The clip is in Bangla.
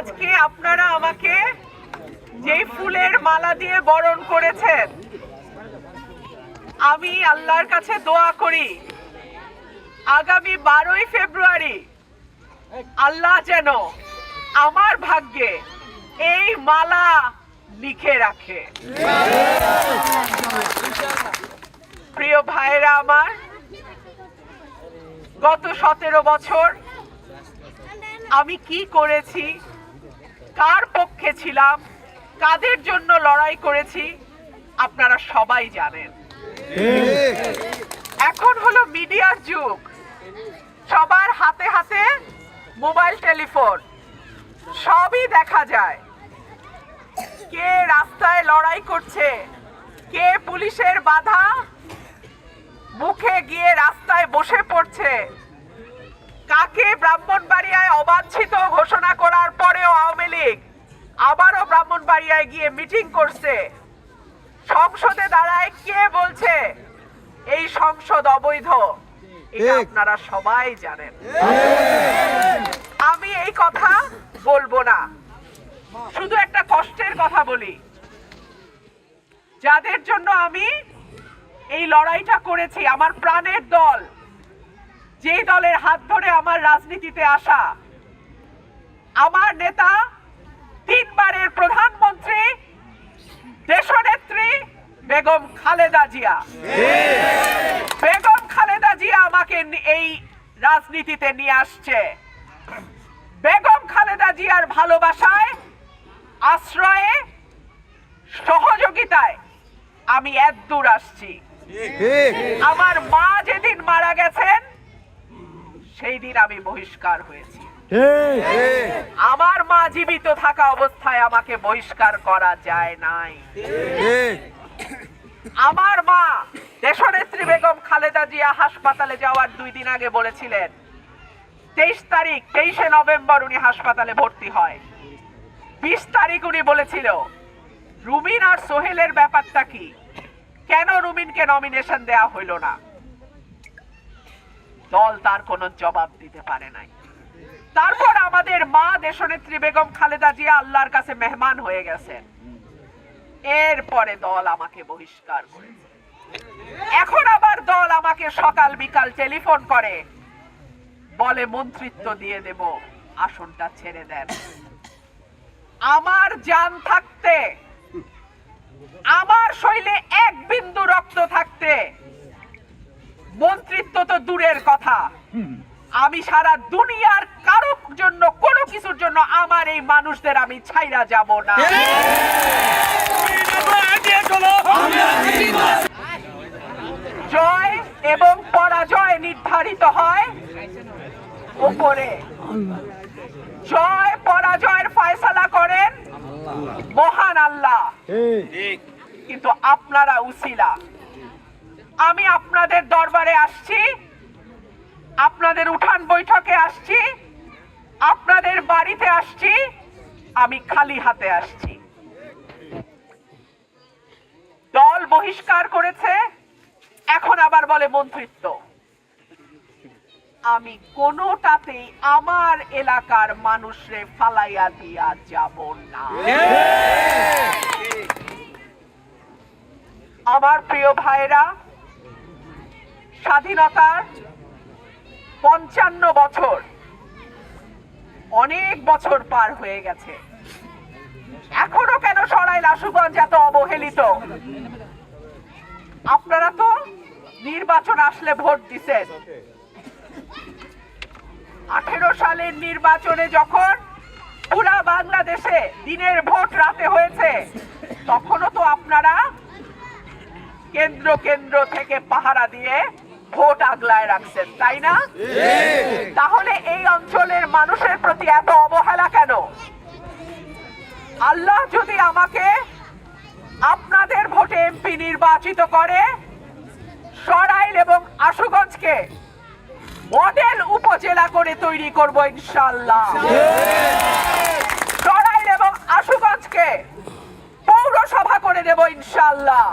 আজকে আপনারা আমাকে যে ফুলের মালা দিয়ে বরণ করেছেন, আমি আল্লাহর কাছে দোয়া করি, আগামী বারোই ফেব্রুয়ারি আল্লাহ যেন আমার ভাগ্যে এই মালা লিখে রাখে। প্রিয় ভাইরা আমার, গত সতেরো বছর আমি কি করেছি কার পক্ষে ছিলাম, কাদের জন্য লড়াই করেছি, আপনারা সবাই জানেন। এখন হলো মিডিয়ার যুগ। সবার হাতে হাতে মোবাইল টেলিফোন। সবই দেখা যায়। কে রাস্তায় লড়াই করছে, কে পুলিশের বাধা, মুখে গিয়ে রাস্তায় বসে পড়ছে। কাকে ব্রাহ্মণবাড়িয়ায় অবাঞ্ছিত ঘোষণা করার পরেও আওয়ামী লীগ আবারও ব্রাহ্মণবাড়িয়ায় গিয়ে মিটিং করছে। সংসদে দাঁড়ায় কে বলছে? এই সংসদ অবৈধ। এটা আপনারা সবাই জানেন। আমি এই কথা বলব না। শুধু একটা কষ্টের কথা বলি। যাদের জন্য আমি এই লড়াইটা করেছি আমার প্রাণের দল যেই দলের হাত ধরে আমার রাজনীতিতে আসা আমার নেতা তিনবারের প্রধানমন্ত্রী দেশনেত্রী বেগম খালেদা জিয়া। বেগম খালেদা জিয়া আমাকে এই রাজনীতিতে নিয়ে আসছে। বেগম খালেদা জিয়ার ভালোবাসায়, আশ্রয়ে, সহযোগিতায় আমি এত দূর আসছি। আমার মা যেদিন মারা গেছেন, সেই দিন আমি বহিষ্কার হয়েছি। আমার মা জীবিত থাকা অবস্থায় আমাকে বহিষ্কার করা যায় নাই। আমার মা, দেশনেত্রী বেগম খালেদা জিয়া হাসপাতালে যাওয়ার দুই দিন আগে বলেছিলেন, তেইশ তারিখ, তেইশে নভেম্বর উনি হাসপাতালে ভর্তি হয়। বিশ তারিখ উনি বলেছিল, রুমিন আর সোহেলের ব্যাপারটা কি? কেন রুমিনকে নমিনেশন দেয়া হইল না? দল তার কোনো জবাব দিতে পারে নাই। তারপর আমাদের মা, দেশনেত্রী বেগম খালেদা জিয়া আল্লাহর কাছে মেহমান হয়ে গেছেন। এরপরে দল আমাকে বহিষ্কার করেছে। এখন আবার দল আমাকে সকাল বিকাল টেলিফোন করে। বলে, মন্ত্রিত্ব দিয়ে দেব, আসনটা ছেড়ে দেন। আমার জান থাকতে, আমার শৈলে এক বিন্দু রক্ত থাকতে, মন্ত্রিত্ব তো দূরের কথা। আমি সারা দুনিয়ার কারোর জন্য, কোনো কিছুর জন্য আমার এই মানুষদের আমি ছাইরা যাব না। জয় এবং পরাজয় নির্ধারিত হয় উপরে। জয়, পরাজয়ের ফয়সালা করেন মহান আল্লাহ। কিন্তু আপনারা উসিলা। আমি আপনাদের দরবারে আসছি, আপনাদের উঠান বৈঠকে আসছি, আপনাদের বাড়িতে আসছি, আমি খালি হাতে আসছি। দল বহিষ্কার করেছে, এখন আবার বলে মন্ত্রিত্ব। আমি কোনোটাতেই আমার এলাকার মানুষরে ফালাইয়া দিয়া যাব না। আমার প্রিয় ভাইরা, স্বাধীনতার পঞ্চান্ন বছর অনেক বছর পার হয়ে গেছে। এখনও কেন সরাইল আশুগঞ্জ এত অবহেলিত? আপনারা তো নির্বাচন আসলে ভোট দিছেন। আঠেরো সালের নির্বাচনে যখন পুরা বাংলাদেশে দিনের ভোট রাতে হয়েছে তখনও তো আপনারা কেন্দ্র কেন্দ্র থেকে পাহারা দিয়ে ভোট আগলায় রাখছেন তাই না? তাহলে এই অঞ্চলের মানুষের প্রতি এত অবহেলা কেন? আল্লাহ যদি আমাকে আপনাদের ভোটে এমপি নির্বাচিত করে, সরাইল এবং আশুগঞ্জকে মডেল উপজেলা করে তৈরি করব ইনশাল্লাহ সরাইল এবং আশুগঞ্জকে পৌরসভা করে দেব ইনশাল্লাহ